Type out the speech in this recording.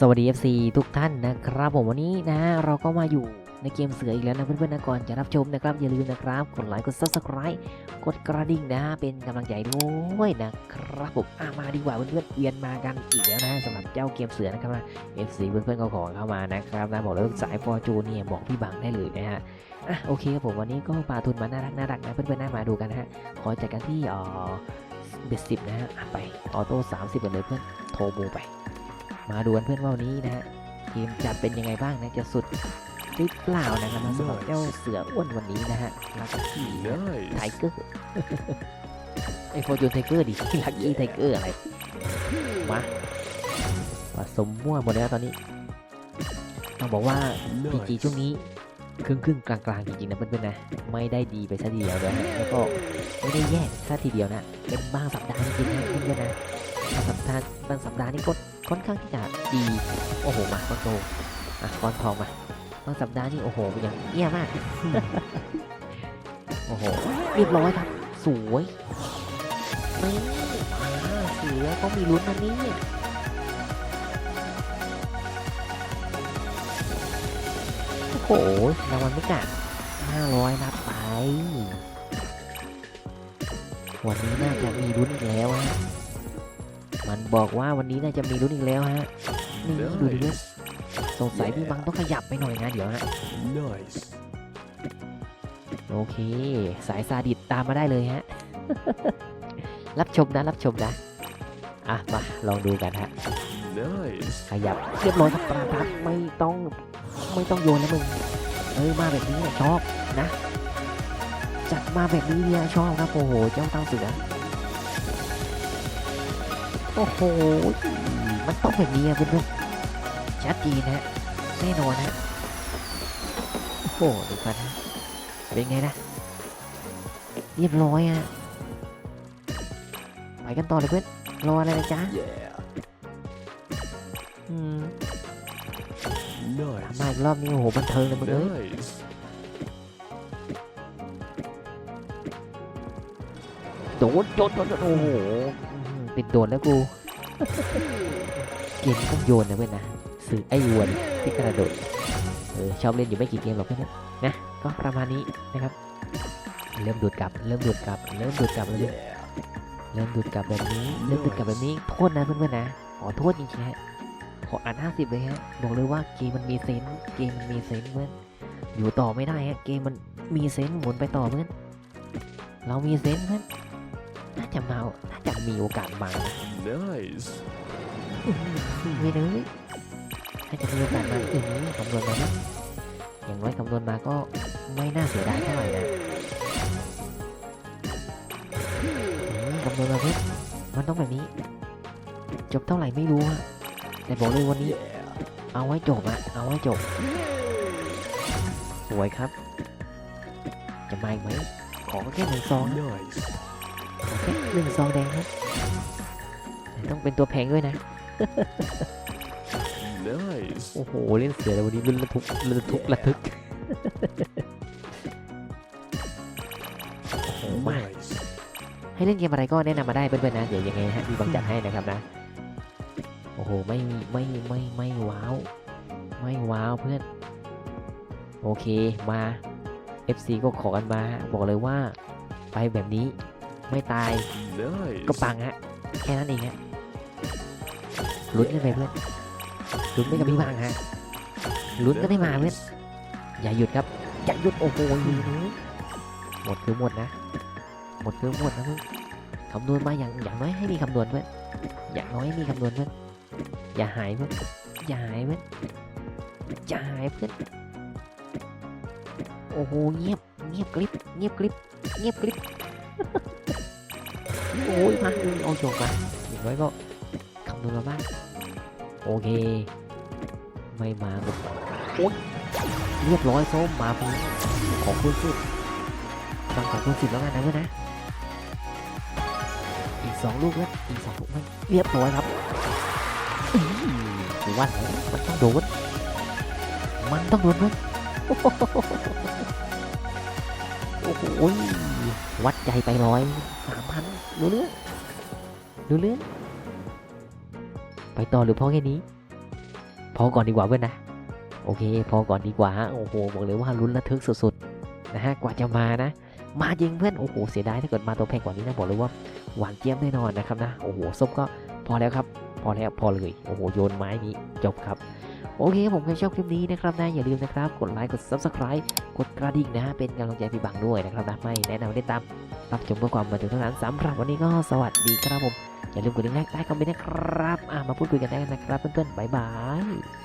สวัสดี FC ทุกท่านนะครับผมวันนี้นะเราก็มาอยู่ในเกมเสืออีกแล้วนะเพื่อนๆนะก่อนจะรับชมนะครับอย่าลืมนะครับกดไลค์กด subscribe กดกระดิ่งนะ เป็นกำลังใจด้วยนะครับผมอะมาดีกว่าเพื่อนๆเวียนมากันอีกแล้วนะสำหรับเจ้าเกมเสือนะครับนะ FC เพื่อนๆก็ขอเข้ามานะครับนะบอกเลยสายฟอร์จูเนี่ยบอกพี่บังได้เลยนะฮะอะโอเคครับผมวันนี้ก็ปาทุนมาน่ารักน่ารักนะเพื่อนๆน่ามาดูกันนะฮะขอจัดกันที่อ่อเบ็ดสิบนะฮะไปออโต้สามสิบเลยเพื่อนโทรโบไป มาดูกันเพื่อนว่าวันนี้นะฮะทีมจะเป็นยังไงบ้างนะจะสุดหรือเปล่านะครับสำหรับเจ้าเสืออ้วนวันนี้นะฮะลักกี้ไท Nice. เกอร์ไอโฟจูนไทเกอร์ดิลักกี้ไทเกอร์อะไรมาผสมมั่วหมดแล้วตอนนี้ต้องบอกว่าพีจี Nice. ช่วงนี้ครึ่งครึ่งๆกลางๆจริงๆนะเพื่อนๆนะไม่ได้ดีไปซะทีเดียวเลยฮะแล้วก็ไม่ได้แย่ซะทีเดียวนะเป็นบางสัปดาห์จริงๆนะเพื่อนๆนะบางสัปดาห์บางสัปดาห์นี่ก็ ค่อนข้างที่จะดี โอ้โห มาก้อนโตอะก้อนทองมาบางสัปดาห์นี่โอ้โหยังเอี้ยมาก โอ้โห เรียบร้อยครับ สวยนี่อ่าเสือก็มีลุ้นนะเนี่ยโอ้โหรางวัลไม่กัด500นับไป วันนี้น่าจะมีลุ้นอีกแล้วฮะ มันบอกว่าวันนี้น่าจะมีลุ้นอีกแล้วฮะนี่ดูดิเว้ย Nice. สงสัยพี่บังต้องขยับไปหน่อยนะเดี๋ยวฮะ Nice. โอเค สายซาดิสตามมาได้เลยฮะ รับชมนะ รับชมนะ อะ มาลองดูกันฮะ Nice. ขยับเรียบร้อยครับปราทับไม่ต้องไม่ต้องโยนแล้วมึงเอ้ยมาแบบนี้เนี่ยชอบนะ จัดมาแบบนี้เนี่ยชอบครับโอ้โหเจ้าตั้งเสือ โอ้โห มันต้องแบบนี้อะเพื่อนๆชัดเจนฮะแน่นอนฮะโอ้โหดูกันฮะเป็นไงนะ เรียบร้อยอะไปกันต่อเลยเพื่อนรออะไรนะจ๊ะ Yeah. อืม Nice. มาอีกรอบนี้โอ้โหบันเทิงเลยมึงเอ้ย Nice. โดนโดนโดนโดนโอ้โห อื้อหือติดโดนแล้วกูเกมต้องโยนนะเพื่อนนะสื่อไอ้ยวนที่กระโดดเออชอบเล่นอยู่ไม่กี่เกมหรอกเพื่อนนะก็ประมาณนี้นะครับ เริ่มดูดกลับ เริ่มดูดกลับ เริ่มดูดกลับเลยเริ่มดูดกลับแบบนี้เริ่มดูดกลับแบบนี้โทษนะเพื่อนๆนะขอโทษจริงๆฮะขออ่าน50เลยฮะบอกเลยว่าเกมมันมีเซนเกมมันมีเซนเพื่อนอยู่ต่อไม่ได้ฮะเกมมันมีเซนหมุนไปต่อเพื่อนเรามีเซนเพื่อน น่าจะมา น่าจะมีโอกาสมานะ Nice. ไม่เลยน่าจะมีโอกาสมาอืมคำนวณมานะอย่างน้อยคำนวณมาก็ไม่น่าเสียดายเท่าไหร่นะอืมคำนวณมาเพื่อนมันต้องแบบนี้ จบเท่าไหร่ไม่รู้อะแต่บอกเลยวันนี้ Yeah. เอาไว้จบอะเอาไว้จบ สวยครับ จะมาอีกไหมขอแค่หนึ่งซองนะ Nice. ขอแค่หนึ่งซองแดงครับแต่ต้องเป็นตัวแพงด้วยนะ Nice. โอ้โห เล่นเสือแล้ววันนี้ลุ้นระทุกระทึกระทึกโอ้โหมา Nice. ให้เล่นเกมอะไรก็แนะนำมาได้เพื่อนๆนะ เดี๋ยวยังไงฮะมีบางจัดให้นะครับนะ โอ้โห ไม่ไม่ไม่ไม่ว้าว ไม่ว้าวเพื่อน โอเคมา FC ก็ขอกันมา บอกเลยว่าไปแบบนี้ ไม่ตาย Nice. ก็ปังฮะแค่นั้นเองฮะลุ้นกันไปเพื่อนลุ้นไปกับพี่บังฮะลุ้นก็ได้มาเพื่อน Nice. อย่าหยุดครับอย่าหยุดโอ้โหหมดคือหมดนะ หมดคือหมดนะเพื่อนคำนวณมาอย่างอย่างน้อยให้มีคำนวณเพื่อนอย่างน้อยให้มีคำนวณเพื่อนอย่าหายเพื่อนอย่าหายเพื่อนอย่าหายเพื่อนโอ้โหเงียบเงียบกริบเงียบกริบเงียบกริบ โอ้ยมาเอาจบมาอย่างน้อยก็คำนวณมาบ้างโอเค ไม่มาก็โอ๊ยเรียบร้อยส้มมาพอของคุณสิบฟังของคุณสิบแล้วกันนะเพื่อนนะ อีกสองลูกแล้วอีกสองลูกไม่เรียบร้อยครับอื้อหือว่าแล้วมันต้องโดนมันต้องโดนมั้ย โอ้โหวัดใจไปร้อยสามพันดูเรื่องดูเรื่องไปต่อหรือพอแค่นี้ พอก่อนดีกว่าเพื่อนนะ โอเค พอก่อนดีกว่าโอ้โหบอกเลยว่าลุ้นระทึกสุดๆนะฮะกว่าจะมานะ มาจริงเพื่อนโอ้โหเสียดายถ้าเกิดมาตัวแพงกว่านี้นะบอกเลยว่าหวานเจี๊ยบแน่นอนนะครับนะโอ้โหส้มก็พอแล้วครับ พอแล้วพอเลยโอ้โหโยนไม้นี้จบครับ โอเคผมใครชอบคลิปนี้นะครับนะอย่าลืมนะครับ กดไลค์กด subscribe กดกระดิ่งนะเป็นกำลังใจพี่บังด้วยนะครับนะไม่แนะนำให้ตามรับชมเพื่อความบันเทิงเท่านั้นสำหรับวันนี้ก็สวัสดีครับผมอย่าลืมกดลิงก์กใต้คอมเมนต์นะครับมาพูดคุยกันได้นะครับเพื่อนๆบ๊ายบาย